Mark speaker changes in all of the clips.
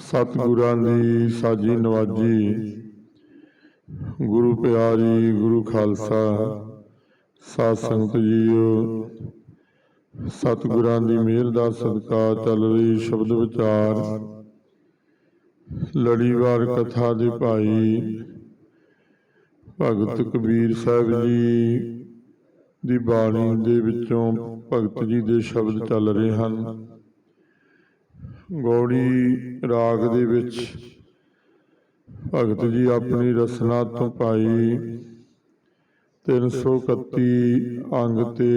Speaker 1: ਸਤਿਗੁਰਾਂ ਦੀ ਸਾਜੀ ਨਵਾਜੀ। ਗੁਰੂ ਪਿਆਰੀ, ਗੁਰੂ ਖਾਲਸਾ, ਸਾਧ ਸੰਗਤ ਜੀਓ, ਸਤਿਗੁਰਾਂ ਦੀ ਮਿਹਰ ਦਾ ਸਦਕਾ ਚੱਲ ਰਹੀ ਸ਼ਬਦ ਵਿਚਾਰ। ਲੜੀਵਾਰ ਕਥਾ ਦੇ ਭਾਈ ਭਗਤ ਕਬੀਰ ਸਾਹਿਬ ਜੀ ਦੀ ਬਾਣੀ ਦੇ ਵਿੱਚੋਂ ਭਗਤ ਜੀ ਦੇ ਸ਼ਬਦ ਚੱਲ ਰਹੇ ਹਨ। ਗੌੜੀ ਰਾਗ ਦੇ ਵਿੱਚ ਭਗਤ ਜੀ ਆਪਣੀ ਰਸਨਾ ਤੋਂ ਪਾਈ 331 ਅੰਗ ਤੇ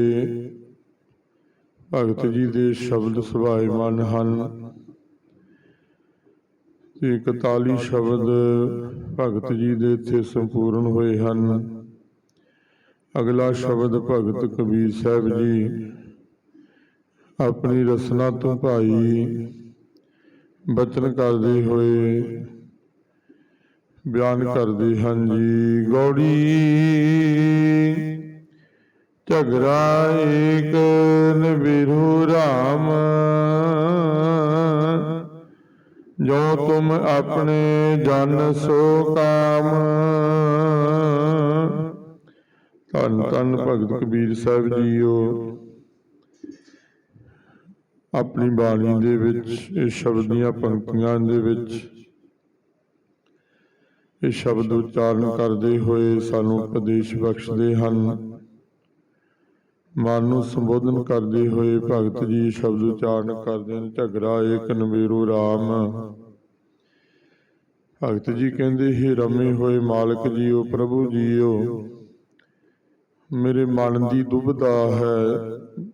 Speaker 1: ਭਗਤ ਜੀ ਦੇ ਸ਼ਬਦ ਸੁਭਾਏਮਨ ਹਨ। ਤੇ 41 ਸ਼ਬਦ ਭਗਤ ਜੀ ਦੇ ਇੱਥੇ ਸੰਪੂਰਨ ਹੋਏ ਹਨ। ਅਗਲਾ ਸ਼ਬਦ ਭਗਤ ਕਬੀਰ ਸਾਹਿਬ ਜੀ ਆਪਣੀ ਰਸਨਾ ਤੋਂ ਭਾਈ ਬਚਨ ਕਰਦੇ ਹੋਏ, ਬਿਆਨ ਕਰਦੇ ਹਨ ਜੀ ਗੌੜੀ। ਝਗੜਾ ਏਕ ਨਿਬਿਰੁ ਰਾਮ। ਜੋ ਤੁਮ ਆਪਣੇ ਜਨ ਸੋ ਕਾਮ। ਧੰਨ ਧੰਨ ਭਗਤ ਕਬੀਰ ਸਾਹਿਬ ਜੀਓ। ਆਪਣੀ ਬਾਣੀ ਦੇ ਵਿੱਚ, ਇਹ ਸ਼ਬਦ ਦੀਆਂ ਪੰਕਤੀਆਂ ਦੇ ਵਿੱਚ। ਇਹ ਸ਼ਬਦ ਉਚਾਰਨ ਕਰਦੇ ਹੋਏ ਸਾਨੂੰ ਉਪਦੇਸ਼ ਬਖਸ਼ਦੇ ਹਨ। ਮਨ ਨੂੰ ਸੰਬੋਧਨ ਕਰਦੇ ਹੋਏ ਭਗਤ ਜੀ ਸ਼ਬਦ ਉਚਾਰਨ ਕਰਦੇ ਨੇ ਝਗੜਾ ਏਕ ਨਵੇਰੋ RAM ਭਗਤ ਜੀ ਕਹਿੰਦੇ, ਹੀ ਰਮੇ ਹੋਏ ਮਾਲਕ ਜੀਓ, ਪ੍ਰਭੂ ਜੀਓ, ਮੇਰੇ ਮਨ ਦੀ ਦੁਬਦਾ ਹੈ।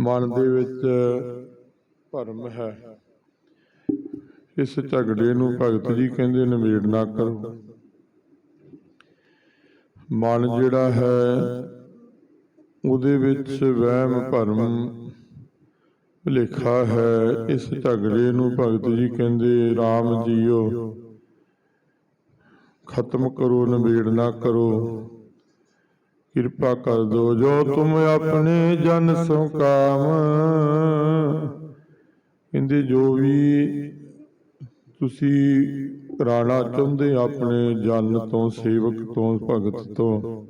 Speaker 1: ਮਨ ਦੇ ਵਿੱਚ ਭਰਮ ਹੈ। ਇਸ ਝਗੜੇ ਨੂੰ ਭਗਤ ਜੀ ਕਹਿੰਦੇ ਨਿਬੇੜ ਨਾ ਕਰੋ। ਮਨ ਜਿਹੜਾ ਹੈ ਉਹਦੇ ਵਿੱਚ ਵਹਿਮ ਭਰਮ ਭੁਲੇਖਾ ਹੈ। ਇਸ ਝਗੜੇ ਨੂੰ ਭਗਤ ਜੀ ਕਹਿੰਦੇ RAM ਜੀਓ। ਖਤਮ ਕਰੋ ਨਿਬੇੜ ਨਾ ਕਰੋ। ਕਿਰਪਾ ਕਰ ਦੋ ਜੋ ਤੁਮ ਆਪਣੇ ਜਨ ਸੋ ਕਾਮ ਕਹਿੰਦੇ ਜੋ ਵੀ ਤੁਸੀਂ ਕਰਾਣਾ ਚਾਹੁੰਦੇ ਆਪਣੇ ਜਨ ਤੋਂ, ਸੇਵਕ ਤੋਂ, ਭਗਤ ਤੋਂ,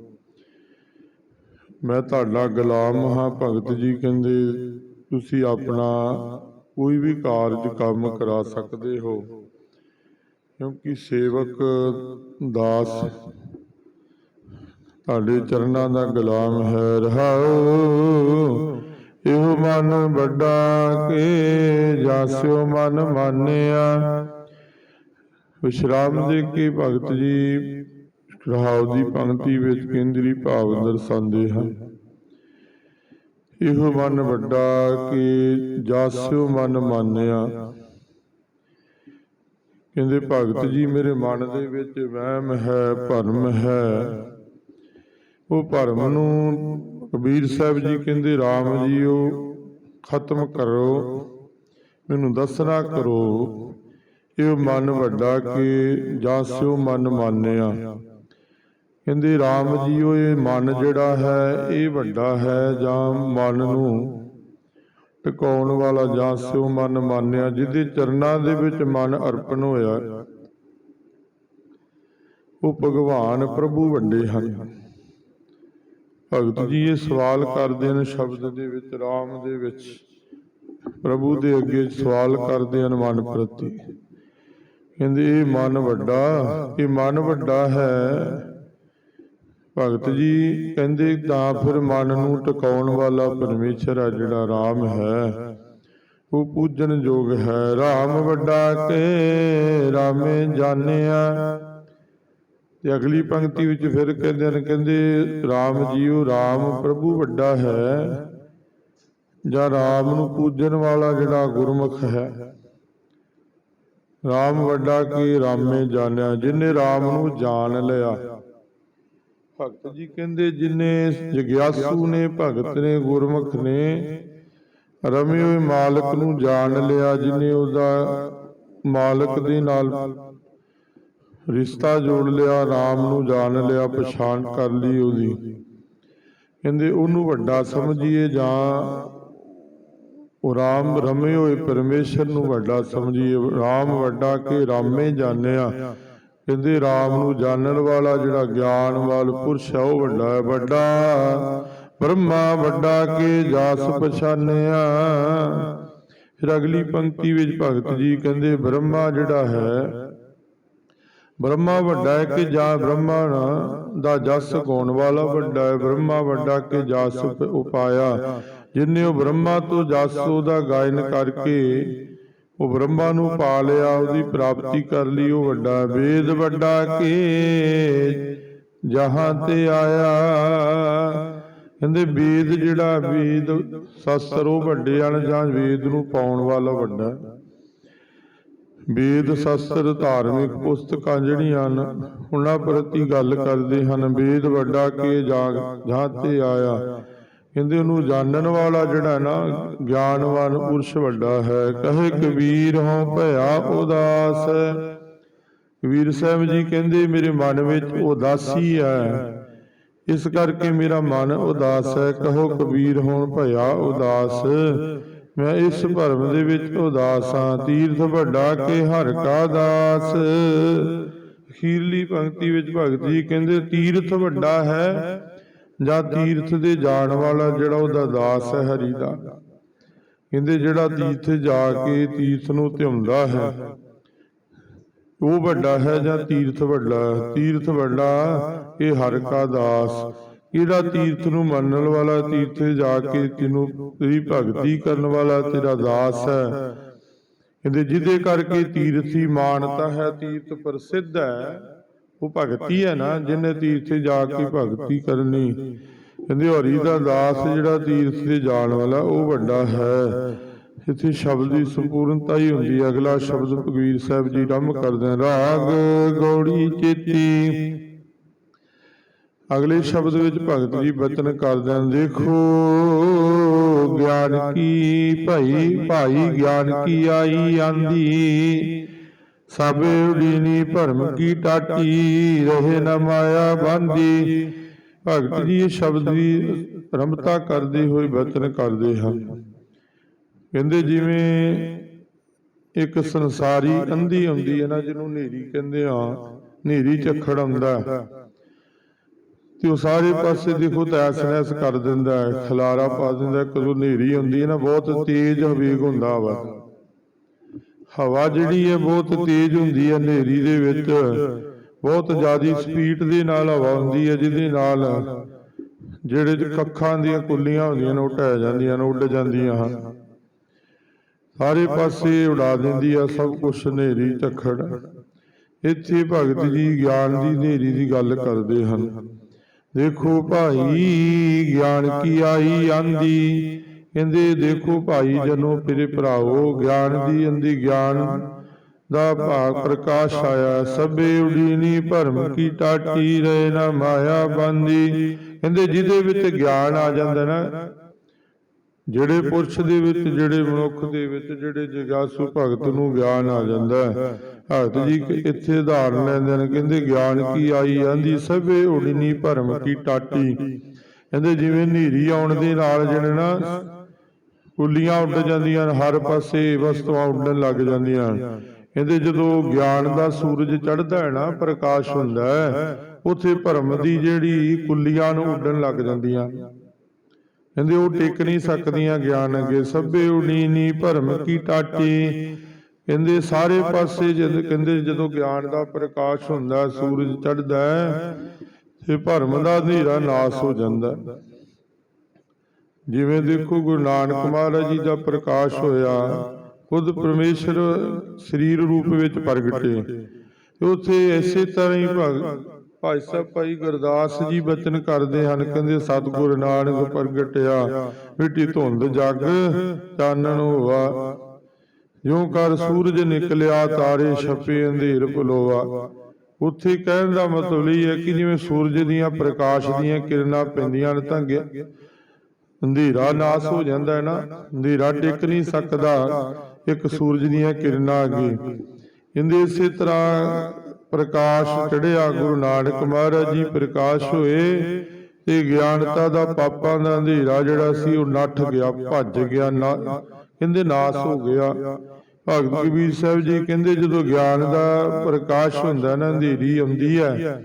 Speaker 1: ਮੈਂ ਤੁਹਾਡਾ ਗੁਲਾਮ ਹਾਂ, ਭਗਤ ਜੀ, ਕਹਿੰਦੇ ਤੁਸੀਂ ਆਪਣਾ ਕੋਈ ਵੀ ਕਾਰਜ ਕੰਮ ਕਰਾ ਸਕਦੇ ਹੋ। ਕਿਉਂਕਿ ਸੇਵਕ ਦਾਸ ਤੁਹਾਡੇ ਚਰਨਾਂ ਦਾ ਗੁਲਾਮ ਹੈ, ਰਹਾਓ। ਇਹੋ ਮਨ ਵੱਡਾ ਕੇ ਜਾਸਿਓ ਮਨ ਮਾਨਿਆ। ਵਿਸ਼ਰਾਮ ਦੇ ਕੇ ਭਗਤ ਜੀ ਰਹਾਉ ਦੀ ਪੰਕਤੀ ਵਿੱਚ ਕੇਂਦਰੀ ਭਾਵ ਦਰਸਾਉਂਦੇ ਹਨ। ਇਹੋ ਮਨ ਵੱਡਾ ਕਿ ਜਾਸਿਓ ਮਨ ਮਾਨਿਆ। ਕਹਿੰਦੇ ਭਗਤ ਜੀ, ਮੇਰੇ ਮਨ ਦੇ ਵਿੱਚ ਵਹਿਮ ਹੈ, ਭਰਮ ਹੈ। ਉਹ ਭਰਮ ਨੂੰ ਕਬੀਰ ਸਾਹਿਬ ਜੀ ਕਹਿੰਦੇ RAM ਜੀਓ ਖਤਮ ਕਰੋ। ਮੈਨੂੰ ਦੱਸਣਾ ਕਰੋ। ਇਹ ਮਨ ਵੱਡਾ ਕਿ ਜਾਸਿਓ ਮਨ ਮਾਨਿਆ? ਕਹਿੰਦੇ RAM ਜੀਓ ਇਹ ਮਨ ਜਿਹੜਾ ਹੈ ਇਹ ਵੱਡਾ ਹੈ ਜਾਂ ਮਨ ਨੂੰ ਟਿਕਾਉਣ ਵਾਲਾ ਜਾਂ ਸਿਉ ਮਨ ਮਾਨਿਆ? ਜਿਹਦੇ ਚਰਨਾਂ ਦੇ ਵਿੱਚ ਮਨ ਅਰਪਣ ਹੋਇਆ। ਉਹ ਭਗਵਾਨ ਪ੍ਰਭੂ ਵੱਡੇ ਹਨ। ਭਗਤ ਜੀ ਇਹ ਸਵਾਲ ਕਰਦੇ ਨੇ ਸ਼ਬਦ ਦੇ ਵਿੱਚ RAM ਦੇ ਵਿੱਚ। ਪ੍ਰਭੂ ਦੇ ਅੱਗੇ ਸਵਾਲ ਕਰਦੇ ਹਨ ਮਨ ਪ੍ਰਤੀ। ਕਹਿੰਦੇ ਇਹ ਮਨ ਵੱਡਾ ਇਹ ਮਨ ਵੱਡਾ ਹੈ। ਭਗਤ ਜੀ ਕਹਿੰਦੇ ਤਾਂ ਫਿਰ ਮਨ ਨੂੰ ਟਿਕਾਉਣ ਵਾਲਾ ਪਰਮੇਸ਼ਰ ਆ ਜਿਹੜਾ RAM ਹੈ। ਉਹ ਪੂਜਨ ਯੋਗ ਹੈ। RAM ਵੱਡਾ ਕੇ ਰਾਮੇ ਜਾਣਿਆ। ਤੇ ਅਗਲੀ ਪੰਕਤੀ ਵਿੱਚ ਫਿਰ ਕਹਿੰਦੇ ਨੇ ਕਹਿੰਦੇ RAM ਜੀਓ RAM ਪ੍ਰਭੂ ਵੱਡਾ ਹੈ, ਜਾਂ RAM ਨੂੰ ਪੂਜਣ ਵਾਲਾ ਜਿਹੜਾ ਗੁਰਮੁਖ ਹੈ। RAM ਵੱਡਾ ਕੀ ਰਾਮੇ ਜਾਣਿਆ, ਜਿਨੇ RAM ਨੂੰ ਜਾਣ ਲਿਆ। ਭਗਤ ਜੀ ਕਹਿੰਦੇ, ਜਿਨੇ ਜਗਿਆਸੂ ਨੇ, ਭਗਤ ਨੇ, ਗੁਰਮੁਖ ਨੇ, ਰਮੇ ਹੋਏ ਮਾਲਕ ਨੂੰ ਜਾਣ ਲਿਆ, ਜਿਨੇ ਉਹਦਾ ਮਾਲਕ ਦੇ ਨਾਲ ਰਿਸ਼ਤਾ ਜੋੜ ਲਿਆ RAM ਨੂੰ ਜਾਣ ਲਿਆ, ਪਛਾਣ ਕਰ ਲਈ ਉਹਦੀ। ਕਹਿੰਦੇ, ਉਹਨੂੰ ਵੱਡਾ ਸਮਝੀਏ ਜਾਂ ਉਹ ਰਾਮ ਰਮੇ ਹੋਏ, ਪਰਮੇਸ਼ਰ ਨੂੰ ਵੱਡਾ ਸਮਝੀਏ। ਰਾਮ ਵੱਡਾ ਕੇ ਰਾਮੇ ਜਾਣਿਆ? ਕਹਿੰਦੇ, ਰਾਮ ਨੂੰ ਜਾਣਨ ਵਾਲਾ ਜਿਹੜਾ ਗਿਆਨ ਵਾਲ ਪੁਰਸ਼ ਹੈ ਉਹ ਵੱਡਾ ਹੈ। ਵੱਡਾ, ਬ੍ਰਹਮਾ ਵੱਡਾ ਕੇ ਜਾਸ ਪਛਾਨਿਆ ਫਿਰ ਅਗਲੀ ਪੰਕਤੀ ਵਿੱਚ ਭਗਤ ਜੀ ਕਹਿੰਦੇ, ਬ੍ਰਹਮਾ ਜਿਹੜਾ ਹੈ ਬ੍ਰਹਮਾ ਵੱਡਾ ਹੈ ਕਿ ਜਾਂ ਬ੍ਰਹਮਾ ਦਾ ਜਸ ਗਾਉਣ ਵਾਲਾ ਵੱਡਾ ਹੈ? ਬ੍ਰਹਮਾ ਵੱਡਾ ਕਿ ਜਸ ਉਪਾਇਆ? ਜਿਨੇ ਉਹ ਬ੍ਰਹਮਾ ਤੋਂ ਜਸ ਉਹਦਾ ਗਾਇਨ ਕਰਕੇ ਉਹ ਬ੍ਰਹਮਾ ਨੂੰ ਪਾ ਲਿਆ, ਉਹਦੀ ਪ੍ਰਾਪਤੀ ਕਰ ਲਈ, ਉਹ ਵੱਡਾ ਵੇਦ ਵੱਡਾ ਕੇ ਜਹਾਂ ਤੇ ਆਇਆ? ਕਹਿੰਦੇ ਵੇਦ ਜਿਹੜਾ ਵੇਦ, ਸ਼ਸਤਰ ਉਹ ਵੱਡੇ ਹਨ ਜਾਂ ਵੇਦ ਨੂੰ ਪਾਉਣ ਵਾਲਾ ਵੱਡਾ ਵੇਦ ਸ਼ਾਸਤਰ ਧਾਰਮਿਕ ਪੁਸਤਕਾਂ ਜਿਹੜੀਆਂ ਹਨ, ਉਹਨਾਂ ਪ੍ਰਤੀ ਗੱਲ ਕਰਦੇ ਹਨ। ਵੇਦ ਵੱਡਾ ਕੇ ਜਾਂ ਤੇ ਆਇਆ। ਕਹਿੰਦੇ ਉਹਨੂੰ ਜਾਣਨ ਵਾਲਾ ਜਿਹੜਾ ਨਾ, ਗਿਆਨਵਾਨ ਪੁਰਸ਼ ਵੱਡਾ ਹੈ। ਕਹੇ ਕਬੀਰ ਹਉ ਭਇਆ ਉਦਾਸ। ਕਬੀਰ ਸਾਹਿਬ ਜੀ ਕਹਿੰਦੇ, ਮੇਰੇ ਮਨ ਵਿੱਚ ਉਦਾਸੀ ਹੈ। ਇਸ ਕਰਕੇ ਮੇਰਾ ਮਨ ਉਦਾਸ ਹੈ। ਕਹੋ ਕਬੀਰ ਹੋਣ ਭਇਆ ਉਦਾਸ। ਮੈਂ ਇਸ ਭਰਮ ਦੇ ਵਿੱਚ ਉਦਾਸ ਹਾਂ ਤੀਰਥ ਵੱਡਾ ਕੇ ਹਰ ਕਾ ਦਾਸ। ਅਖੀਰਲੀ ਪੰਕਤੀ ਵਿੱਚ ਭਗਤ ਜੀ ਕਹਿੰਦੇ ਤੀਰਥ ਵੱਡਾ ਹੈ ਜਾਂ ਤੀਰਥ ਦੇ ਜਾਣ ਵਾਲਾ ਜਿਹੜਾ ਉਹਦਾ ਦਾਸ ਹੈ ਹਰੀ ਦਾ? ਕਹਿੰਦੇ ਜਿਹੜਾ ਤੀਰਥ ਜਾ ਕੇ ਤੀਰਥ ਨੂੰ ਧਿਆਉਂਦਾ ਹੈ ਉਹ ਵੱਡਾ ਹੈ ਜਾਂ ਤੀਰਥ ਵੱਡਾ? ਤੀਰਥ ਵੱਡਾ ਇਹ ਹਰ ਕਾ ਦਾਸ। ਇਹਦਾ ਤੀਰਥ ਨੂੰ ਮੰਨਣ ਵਾਲਾ ਤੀਰਥੇ ਜਾ ਕੇ ਤੈਨੂੰ ਤੇਰੀ ਭਗਤੀ ਕਰਨ ਵਾਲਾ ਤੇਰਾ ਦਾਸ ਹੈ। ਕਹਿੰਦੇ, ਜਿਹਦੇ ਕਰਕੇ ਤੀਰਥੀ ਮਾਨਤਾ ਹੈ, ਤੀਰਥ ਪ੍ਰਸਿੱਧ ਹੈ, ਉਹ ਭਗਤੀ ਹੈ ਨਾ, ਜਿਹਨੇ ਤੀਰਥੇ ਜਾ ਕੇ ਭਗਤੀ ਕਰਨੀ। ਕਹਿੰਦੇ, ਹਰੀ ਦਾ ਦਾਸ ਜਿਹੜਾ ਤੀਰਥ ਤੇ ਜਾਣ ਵਾਲਾ, ਉਹ ਵੱਡਾ ਹੈ। ਇੱਥੇ ਸ਼ਬਦ ਦੀ ਸੰਪੂਰਨਤਾ ਹੀ ਹੁੰਦੀ ਹੈ। ਅਗਲਾ ਸ਼ਬਦ ਭਗਵੀਰ ਸਾਹਿਬ ਜੀ ਰੰਮ ਕਰਦੇ ਰਾਗ ਗੌੜੀ ਚੇਤੀ। ਅਗਲੇ ਸ਼ਬਦ ਵਿੱਚ ਭਗਤ ਜੀ ਬਚਨ ਕਰਦੇ ਹਨ। ਦੇਖੋ ਗਿਆਨ ਕੀ ਭਾਈ ਭਾਈ ਗਿਆਨ ਕੀ ਆਈ ਆਂਦੀ। ਸਭ ਉਡੀਨੀ ਭਰਮ ਕੀ ਟਾਟੀ ਰਹੇ ਨ ਮਾਇਆ ਬੰਦੀ। ਭਗਤ ਜੀ ਇਹ ਸ਼ਬਦ ਦੀ ਰਮਤਾ ਕਰਦੇ ਹੋਏ ਬਚਨ ਕਰਦੇ ਹਨ। ਕਹਿੰਦੇ ਜਿਵੇਂ ਇੱਕ ਸੰਸਾਰੀ ਅੰਧੀ ਹੁੰਦੀ ਹੈ ਨਾ ਜਿਹਨੂੰ ਹਨੇਰੀ ਕਹਿੰਦੇ ਆ ਹਨੇਰੀ ਝੱਖੜ ਆਉਂਦਾ ਹੈ। ਤੇ ਉਹ ਸਾਰੇ ਪਾਸੇ ਦੇਖੋ ਤੈਸ ਨੈਸ ਕਰ ਦਿੰਦਾ ਹੈ ਖਲਾਰਾ ਪਾ ਦਿੰਦਾ। ਕਦੋਂ ਹਨੇਰੀ ਹੁੰਦੀ ਹੈ ਨਾ ਬਹੁਤ ਤੇਜ਼ ਹਵੇਗ ਹੁੰਦਾ ਵਾ। ਹਵਾ ਜਿਹੜੀ ਹੈ ਬਹੁਤ ਤੇਜ਼ ਹੁੰਦੀ ਹੈ ਹਨੇਰੀ ਦੇ ਵਿੱਚ। ਬਹੁਤ ਜ਼ਿਆਦੀ ਸਪੀਡ ਦੇ ਨਾਲ ਹਵਾ ਹੁੰਦੀ ਹੈ ਜਿਹਦੇ ਨਾਲ ਜਿਹੜੇ ਕੱਖਾਂ ਦੀਆਂ ਕੁੱਲੀਆਂ ਹੁੰਦੀਆਂ ਨੇ ਉਹ ਢਹਿ ਜਾਂਦੀਆਂ ਨੇ ਉੱਡ ਜਾਂਦੀਆਂ ਹਨ। ਸਾਰੇ ਪਾਸੇ ਉਡਾ ਦਿੰਦੀ ਆ ਸਭ ਕੁਝ ਹਨੇਰੀ ਝੱਖੜ ਇੱਥੇ ਭਗਤ ਜੀ ਗਿਆਨ ਦੀ ਹਨੇਰੀ ਦੀ ਗੱਲ ਕਰਦੇ ਹਨ। ਦੇਖੋ ਭਾਈ ਗਿਆਨ ਕੀ ਆਈ ਆਂਦੀ? ਕਹਿੰਦੇ ਦੇਖੋ ਭਾਈ ਜਨੋ ਮੇਰੇ ਭਰਾਓ ਗਿਆਨ ਦੀ ਅੰਦੀ ਗਿਆਨ ਦਾ ਭਾਗ ਪ੍ਰਕਾਸ਼ ਆਇਆ ਸਭੇ ਉਡੀਨੀ ਭਰਮ ਕੀ ਟਾਟੀ ਰਹੇ ਨਾ ਮਾਇਆ ਬੰਦੀ? ਕਹਿੰਦੇ ਜਿਹਦੇ ਵਿੱਚ ਗਿਆਨ ਆ ਜਾਂਦਾ ਨਾ ਜਿਹੜੇ ਪੁਰਸ਼ ਦੇ ਵਿੱਚ ਜਿਹੜੇ ਮਨੁੱਖ ਦੇ ਵਿੱਚ ਜਿਹੜੇ ਜਗਾਸੂ ਭਗਤ ਨੂੰ ਗਿਆਨ ਆ ਜਾਂਦਾ ਹੈ। ਭਗਤ ਜੀ ਇੱਥੇ ਉਦਾਹਰਨ ਲੈਂਦੇ ਨੇ ਕਹਿੰਦੇ ਗਿਆਨ ਕੀ ਆਈ ਆਂਦੀ ਸਭੇ ਉਡਨੀ ਭਰਮ ਕੀ ਟਾਟੀ। ਕਹਿੰਦੇ ਜਿਵੇਂ ਹਨੇਰੀ ਆਉਣ ਦੇ ਨਾਲ ਜਿਹੜੇ ਨਾ ਕੁੱਲੀਆਂ ਉੱਡ ਜਾਂਦੀਆਂ ਹਰ ਪਾਸੇ ਵਸਤੂਆਂ ਉੱਡਣ ਲੱਗ ਜਾਂਦੀਆਂ। ਕਹਿੰਦੇ ਜਦੋਂ ਗਿਆਨ ਦਾ ਸੂਰਜ ਚੜ੍ਹਦਾ ਹੈ ਨਾ ਪ੍ਰਕਾਸ਼ ਹੁੰਦਾ ਹੈ ਉਥੇ ਭਰਮ ਦੀ ਜਿਹੜੀ ਕੁੱਲੀਆਂ ਨੂੰ ਉੱਡਣ ਲੱਗ ਜਾਂਦੀਆਂ। ਕਹਿੰਦੇ ਉਹ ਟਿਕ ਨਹੀਂ ਸਕਦੀਆਂ ਗਿਆਨ ਅੱਗੇ ਸਭੇ ਉਡੀਨੀ ਭਰਮ ਕੀ ਟਾਟੀ। ਕਹਿੰਦੇ ਸਾਰੇ ਪਾਸੇ ਜਦ ਕਹਿੰਦੇ ਜਦੋਂ ਗਿਆਨ ਦਾ ਪ੍ਰਕਾਸ਼ ਹੁੰਦਾ ਸੂਰਜ ਚੜ੍ਹਦਾ ਹੈ ਤੇ ਭਰਮ ਦਾ ਹਨੇਰਾ ਨਾਸ ਹੋ ਜਾਂਦਾ। ਜਿਵੇਂ ਦੇਖੋ ਗੁਰੂ ਨਾਨਕ ਮਹਾਰਾਜ ਜੀ ਦਾ ਪ੍ਰਕਾਸ਼ ਹੋਇਆ ਖੁਦ ਪਰਮੇਸ਼ਰ ਸਰੀਰ ਰੂਪ ਵਿੱਚ ਪ੍ਰਗਟੇ। ਉੱਥੇ ਐਸੇ ਤਰ੍ਹਾਂ ਹੀ ਭਾਈ ਸਾਹਿਬ, ਭਾਈ ਗੁਰਦਾਸ ਜੀ ਬਚਨ ਕਰਦੇ ਹਨ, ਕਹਿੰਦੇ ਸਤਿਗੁਰ ਨਾਨਕ ਪ੍ਰਗਟਿਆ, ਮਿੱਟੀ ਧੁੰਦ ਜਗ ਚਾਨਣ ਹੋਆ ਜਿਉ ਕਰ ਸੂਰਜ ਨਿਕਲਿਆ, ਤਾਰੇ ਛਪੇ ਅੰਧੇਰ ਭਲੋਆ ਉੱਥੇ ਕਹਿਣ ਦਾ ਮਤਲਬ ਇਹ ਹੈ ਕਿ ਜਿਵੇਂ ਸੂਰਜ ਦੀਆਂ ਪ੍ਰਕਾਸ਼ ਦੀਆਂ ਕਿਰਨਾਂ ਪੈਂਦੀਆਂ ਨੇ ਤਾਂ ਅੰਧੇਰਾ ਨਾਸ ਹੋ ਜਾਂਦਾ ਹੈ ਨਾ। ਅੰਧੇਰਾ ਟਿਕ ਨਹੀਂ ਸਕਦਾ ਇੱਕ ਸੂਰਜ ਦੀਆਂ ਕਿਰਨਾਂ ਅੱਗੇ। ਕਹਿੰਦੇ ਇਸੇ ਤਰ੍ਹਾਂ ਪ੍ਰਕਾਸ਼ ਚੜਿਆ ਗੁਰੂ ਨਾਨਕ ਮਹਾਰਾਜ ਜੀ ਪ੍ਰਕਾਸ਼ ਹੋਏ ਤੇ ਗਿਆਨਤਾ ਦਾ ਪਾਪਾਂ ਦਾ ਅੰਧੇਰਾ ਜਿਹੜਾ ਸੀ ਉਹ ਨੱਠ ਗਿਆ, ਭੱਜ ਗਿਆ, ਨਾ ਕਹਿੰਦੇ ਨਾਸ ਹੋ ਗਿਆ। ਭਗਤ ਕਬੀਰ ਸਾਹਿਬ ਜੀ ਕਹਿੰਦੇ ਜਦੋਂ ਗਿਆਨ ਦਾ ਪ੍ਰਕਾਸ਼ ਹੁੰਦਾ ਨਾ, ਅੰਧੇਰੀ ਆਉਂਦੀ ਹੈ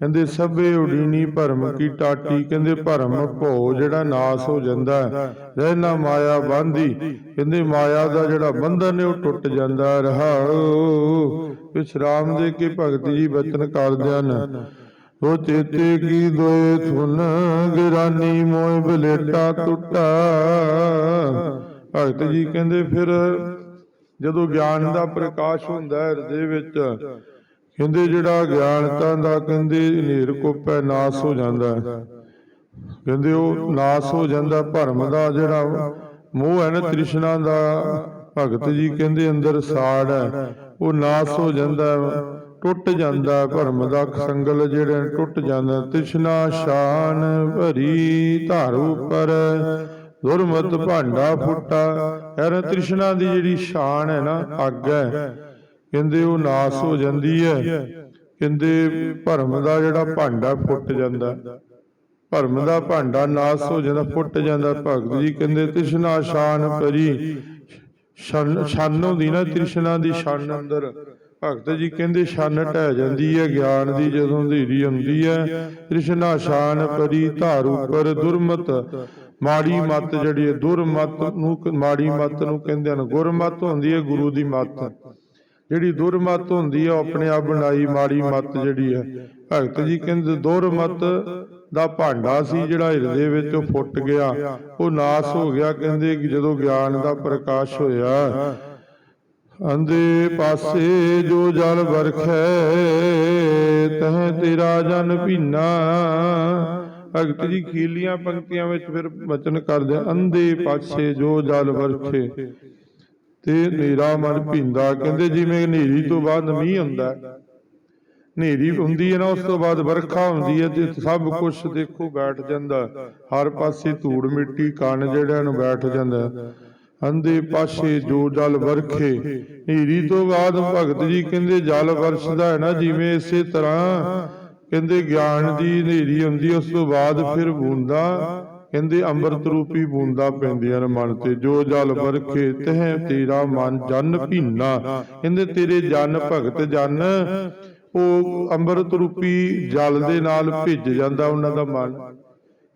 Speaker 1: ਕਹਿੰਦੇ, ਸਭੇ ਉਡੀਨੀ ਭਰਮ ਕੀ ਟਾਟੀ? ਕਹਿੰਦੇ, ਭਰਮ ਭੋ ਜਿਹੜਾ ਨਾਸ ਹੋ ਜਾਂਦਾ ਹੈ ਰਹਿਣਾ ਮਾਇਆ ਬਾਂਧੀ। ਕਹਿੰਦੇ, ਮਾਇਆ ਦਾ ਜਿਹੜਾ ਬੰਧਨ ਹੈ, ਉਹ ਟੁੱਟ ਜਾਂਦਾ ਰਹਾਉ ਵਿਸ਼ਰਾਮ ਦੇ ਕੇ ਭਗਤ ਜੀ ਬਚਨ ਕਰਦੇ ਹਨ। ਉਹ ਚੇਤੇ ਕੀ ਦੋਏ ਥੁਨ ਗਿਰਾਨੀ ਮੋਹ ਬਲੇਟਾ ਟੁੱਟਾ। ਭਗਤ ਜੀ ਕਹਿੰਦੇ, ਫਿਰ ਜਦੋਂ ਗਿਆਨ ਦਾ ਪ੍ਰਕਾਸ਼ ਹੁੰਦਾ ਹੈ, ਹਿਰਦੇ ਵਿੱਚ ਕਹਿੰਦੇ ਜਿਹੜਾ ਗਿਆਨਤਾ ਦਾ ਕਹਿੰਦੇ ਹਨੇਰ ਕੋਪੈ ਨਾਸ ਹੋ ਜਾਂਦਾ ਹੈ। ਕਹਿੰਦੇ ਉਹ ਨਾਸ ਹੋ ਜਾਂਦਾ ਭਰਮ ਦਾ ਜਿਹੜਾ ਮੋਹ ਹੈ ਨਾ ਤ੍ਰਿਸ਼ਨਾ ਦਾ ਭਗਤ ਜੀ ਕਹਿੰਦੇ ਅੰਦਰ ਸਾੜ ਹੈ। ਉਹ ਨਾਸ ਹੋ ਜਾਂਦਾ ਟੁੱਟ ਜਾਂਦਾ ਭਰਮ ਦਾ ਸੰਗਲ ਜਿਹੜਾ ਟੁੱਟ ਜਾਂਦਾ ਤ੍ਰਿਸ਼ਨਾ ਸ਼ਾਨ ਭਰੀ ਧਾਰੂ ਪਰ ਦੁਰਮਤ ਭਾਂਡਾ ਫੁੱਟਾ। ਯਾਰ ਤ੍ਰਿਸ਼ਨਾ ਦੀ ਜਿਹੜੀ ਸ਼ਾਨ ਹੈ ਨਾ ਅੱਗ ਹੈ। ਕਹਿੰਦੇ ਉਹ ਨਾਸ ਹੋ ਜਾਂਦੀ ਹੈ। ਕਹਿੰਦੇ ਭਰਮ ਦਾ ਜਿਹੜਾ ਭਾਂਡਾ ਫੁੱਟ ਜਾਂਦਾ। ਭਰਮ ਦਾ ਭਾਂਡਾ ਨਾਸ ਹੋ ਜਾਂਦਾ, ਫੁੱਟ ਜਾਂਦਾ। ਭਗਤ ਜੀ ਕਹਿੰਦੇ, ਤ੍ਰਿਸ਼ਨਾ ਸ਼ਾਨ ਭਰੀ ਛੰਨ ਹੁੰਦੀ ਨਾ ਤ੍ਰਿਸ਼ਨਾ ਦੀ ਛੰਨ ਅੰਦਰ। ਭਗਤ ਜੀ ਕਹਿੰਦੇ ਛੰਨ ਢਹਿ ਜਾਂਦੀ ਹੈ, ਗਿਆਨ ਦੀ ਜਦੋਂ ਹਨੇਰੀ ਹੁੰਦੀ ਹੈ। ਤ੍ਰਿਸ਼ਨਾ ਸ਼ਾਨ ਪਰੀ, ਧਾਰ ਉਪਰ ਦੁਰਮਤ। ਮਾੜੀ ਮਤ ਜਿਹੜੀ ਦੁਰਮਤ ਨੂੰ ਮਾੜੀ ਮਤ ਨੂੰ ਕਹਿੰਦੇ ਹਨ, ਗੁਰਮਤ ਹੁੰਦੀ ਹੈ, ਗੁਰੂ ਦੀ ਮਤ। ਜਿਹੜੀ ਦੁਰਮਤ ਹੁੰਦੀ ਹੈ ਉਹ ਆਪਣੇ ਆਪ ਬਣਾਈ, ਮਾੜੀ ਮਤ ਜਿਹੜੀ ਹੈ ਭਗਤ ਜੀ ਕਹਿੰਦੇ, ਦੁਰਮਤ ਦਾ ਭਾਂਡਾ ਸੀ ਜਿਹੜਾ ਹਿਰਦੇ ਵਿੱਚ ਉਹ ਫੁੱਟ ਗਿਆ। ਉਹ ਨਾਸ ਹੋ ਗਿਆ। ਕਹਿੰਦੇ ਕਿ ਜਦੋਂ ਗਿਆਨ ਦਾ ਪ੍ਰਕਾਸ਼ ਹੋਇਆ ਅੰਦੇ ਪਾਸੇ ਜੋ ਜਲ ਵਰਖੈ, ਤਹ ਤੇਰਾ ਜਨ ਭੀਨਾ। ਭਗਤ ਜੀ ਖੀਲੀਆਂ ਪੰਕਤੀਆਂ ਵਿੱਚ ਫਿਰ ਬਚਨ ਕਰਦੇ ਅੰਦੇ ਪਾਸੇ ਜੋ ਜਲ ਵਰਖੇ ਤੇ ਹਨੇਰਾ ਮਨ ਭਿੰਦਾ ਕਹਿੰਦੇ ਜਿਵੇਂ ਹਨੇਰੀ ਤੋਂ ਬਾਅਦ ਮੀਂਹ ਹੁੰਦਾ। ਹਨੇਰੀ ਹੁੰਦੀ ਹੈ ਨਾ ਉਸ ਤੋਂ ਬਾਅਦ ਵਰਖਾ ਹੁੰਦੀ ਹੈ ਤੇ ਸਭ ਕੁਝ ਦੇਖੋ ਬੈਠ ਜਾਂਦਾ। ਹਰ ਪਾਸੇ ਧੂੜ ਮਿੱਟੀ ਕਣ ਜਿਹੜਾ ਨੂੰ ਬੈਠ ਜਾਂਦਾ। ਅੰਦੇ ਪਾਸੇ ਜੋ ਜਲ ਵਰਖੇ ਹਨੇਰੀ ਤੋਂ ਬਾਅਦ ਭਗਤ ਜੀ ਕਹਿੰਦੇ ਜਲ ਵਰਸ਼ਦਾ ਹੈ ਨਾ ਜਿਵੇਂ ਇਸੇ ਤਰ੍ਹਾਂ ਕਹਿੰਦੇ ਗਿਆਨ ਦੀ ਹਨੇਰੀ ਹੁੰਦੀ ਉਸ ਤੋਂ ਬਾਅਦ ਫਿਰ ਬੂੰਦਾ ਕਹਿੰਦੇ ਅੰਮ੍ਰਿਤ ਰੂਪੀ ਬੂੰਦਾਂ ਪੈਂਦੀਆਂ ਨੇ ਮਨ ਤੇ, ਜੋ ਜਲ ਵਰਖੇ ਤਹਿ ਤੇਰਾ ਮਨ ਜਨ ਭੀਨਾ। ਕਹਿੰਦੇ ਤੇਰੇ ਜਨ ਭਗਤ ਜਨ, ਉਹ ਅੰਮ੍ਰਿਤ ਰੂਪੀ ਜਲ ਦੇ ਨਾਲ ਭਿੱਜ ਜਾਂਦਾ ਉਹਨਾਂ ਦਾ ਮਨ।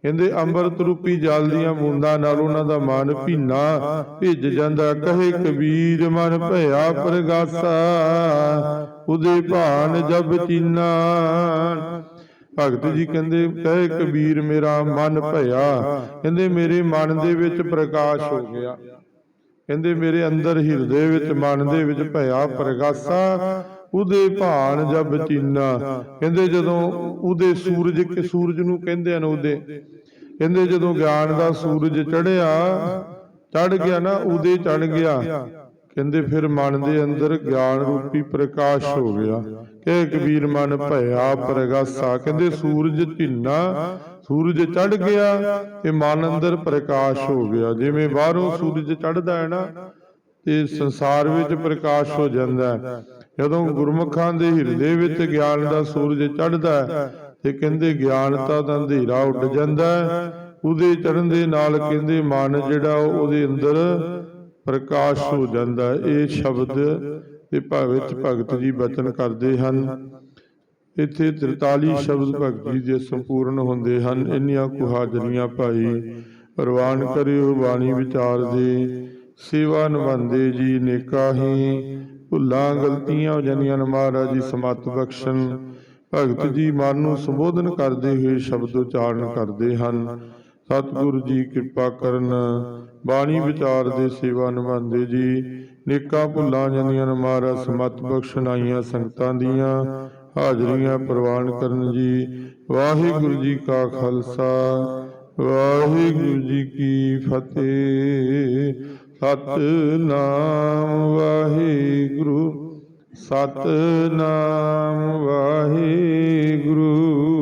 Speaker 1: ਕਹਿੰਦੇ ਅੰਮ੍ਰਿਤ ਰੂਪੀ ਜਲ ਦੀਆਂ ਬੂੰਦਾਂ ਨਾਲ ਉਹਨਾਂ ਦਾ ਮਨ ਭੀਨਾ ਭਿੱਜ ਜਾਂਦਾ। ਕਹੇ ਕਬੀਰ, ਮਨ ਭਇਆ ਪ੍ਰਗਾਸਾ ਉਦੇ ਭਾਨ ਜਬ ਚੀਨਾ। ਭਗਤ ਜੀ ਕਹਿੰਦੇ, ਕਹੇ ਕਬੀਰ ਮੇਰਾ ਮਨ ਭਇਆ। ਕਹਿੰਦੇ, ਮੇਰੇ ਮਨ ਦੇ ਵਿੱਚ ਪ੍ਰਕਾਸ਼ ਹੋ ਗਿਆ। ਕਹਿੰਦੇ, ਮੇਰੇ ਅੰਦਰ ਹਿਰਦੇ ਵਿੱਚ ਮਨ ਦੇ ਵਿੱਚ ਭਇਆ ਪ੍ਰਗਾਸਾ। ਉਹਦੇ ਭਾਣ ਜਬ ਚੀਨਾ ਕਹਿੰਦੇ, ਜਦੋਂ ਉਹਦੇ ਸੂਰਜ ਕਿ ਸੂਰਜ ਨੂੰ ਕਹਿੰਦੇ ਹਨ ਉਹਦੇ। ਕਹਿੰਦੇ, ਜਦੋਂ ਗਿਆਨ ਦਾ ਸੂਰਜ ਚੜਿਆ ਚੜ ਗਿਆ ਨਾ, ਉਹਦੇ ਚੜ ਗਿਆ। ਕਹਿੰਦੇ ਫਿਰ ਮਨ ਦੇ ਅੰਦਰ ਗਿਆਨ ਰੂਪੀ ਪ੍ਰਕਾਸ਼ ਹੋ ਗਿਆ। ਕਿ ਕਬੀਰ ਮਨ ਭਇਆ ਪ੍ਰਗਾਸਾ। ਕਹਿੰਦੇ ਸੂਰਜ ਢਿੰਨਾ ਸੂਰਜ ਚੜ ਗਿਆ ਤੇ ਮਨ ਅੰਦਰ ਪ੍ਰਕਾਸ਼ ਹੋ ਗਿਆ। ਜਿਵੇਂ ਬਾਹਰੋਂ ਸੂਰਜ ਚੜਦਾ ਹੈ ਨਾ, ਤੇ ਸੰਸਾਰ ਵਿੱਚ ਪ੍ਰਕਾਸ਼ ਹੋ ਜਾਂਦਾ ਹੈ। ਜਦੋਂ ਗੁਰਮੁਖਾਂ ਦੇ ਹਿਰਦੇ ਵਿੱਚ ਗਿਆਨ ਦਾ ਸੂਰਜ ਚੜਦਾ ਹੈ, ਤੇ ਕਹਿੰਦੇ ਗਿਆਨਤਾ ਦਾ ਅੰਧੇਰਾ ਉੱਡ ਜਾਂਦਾ ਹੈ। ਉਹਦੇ ਚੜਨ ਦੇ ਨਾਲ ਕਹਿੰਦੇ ਮਨ ਜਿਹੜਾ ਉਹਦੇ ਅੰਦਰ ਪ੍ਰਕਾਸ਼ ਹੋ ਜਾਂਦਾ ਇਹ ਸ਼ਬਦ ਤੇ ਵਿੱਚ ਭਗਤ ਜੀ ਬਚਨ ਕਰਦੇ ਹਨ। ਇੱਥੇ 43 ਸ਼ਬਦ ਭਗਤ ਜੀ ਦੇ ਸੰਪੂਰਨ ਹੁੰਦੇ ਹਨ। ਇੰਨੀਆਂ ਕੁ ਹਾਜ਼ਰੀਆਂ ਭਾਈ ਪ੍ਰਵਾਨ ਕਰਿਓ ਬਾਣੀ ਵਿਚਾਰ ਦੇ। ਸੇਵਾ ਨਿਭਾਉਂਦੇ ਜੀ ਨੇਕਾ ਹੀ। ਭੁੱਲਾਂ ਗਲਤੀਆਂ ਹੋ ਜਾਂਦੀਆਂ ਨੇ ਮਹਾਰਾਜ ਜੀ ਸਮਤ ਬਖਸ਼ਣ। ਭਗਤ ਜੀ ਮਨ ਨੂੰ ਸੰਬੋਧਨ ਕਰਦੇ ਹੋਏ ਸ਼ਬਦ ਉਚਾਰਨ ਕਰਦੇ ਹਨ। ਸਤਿਗੁਰੂ ਜੀ ਕਿਰਪਾ ਕਰਨ। ਬਾਣੀ ਵਿਚਾਰ ਦੇ ਸੇਵਾ ਨਿਭਾਉਂਦੇ ਜੀ। ਨੇਕਾਂ ਭੁੱਲਾਂ ਜਾਂਦੀਆਂ ਨੇ ਮਹਾਰਾਜ, ਸਮਤ ਬਖਸ਼ਣ ਸੰਗਤਾਂ ਦੀਆਂ ਹਾਜ਼ਰੀਆਂ ਪ੍ਰਵਾਨ ਕਰਨ ਜੀ। ਵਾਹਿਗੁਰੂ ਜੀ ਕਾ ਖਾਲਸਾ, ਵਾਹਿਗੁਰੂ ਜੀ ਕੀ ਫਤਿਹ। ਸਤਨਾਮ ਵਾਹਿਗੁਰੂ ਸਤਨਾਮ ਵਾਹਿਗੁਰੂ।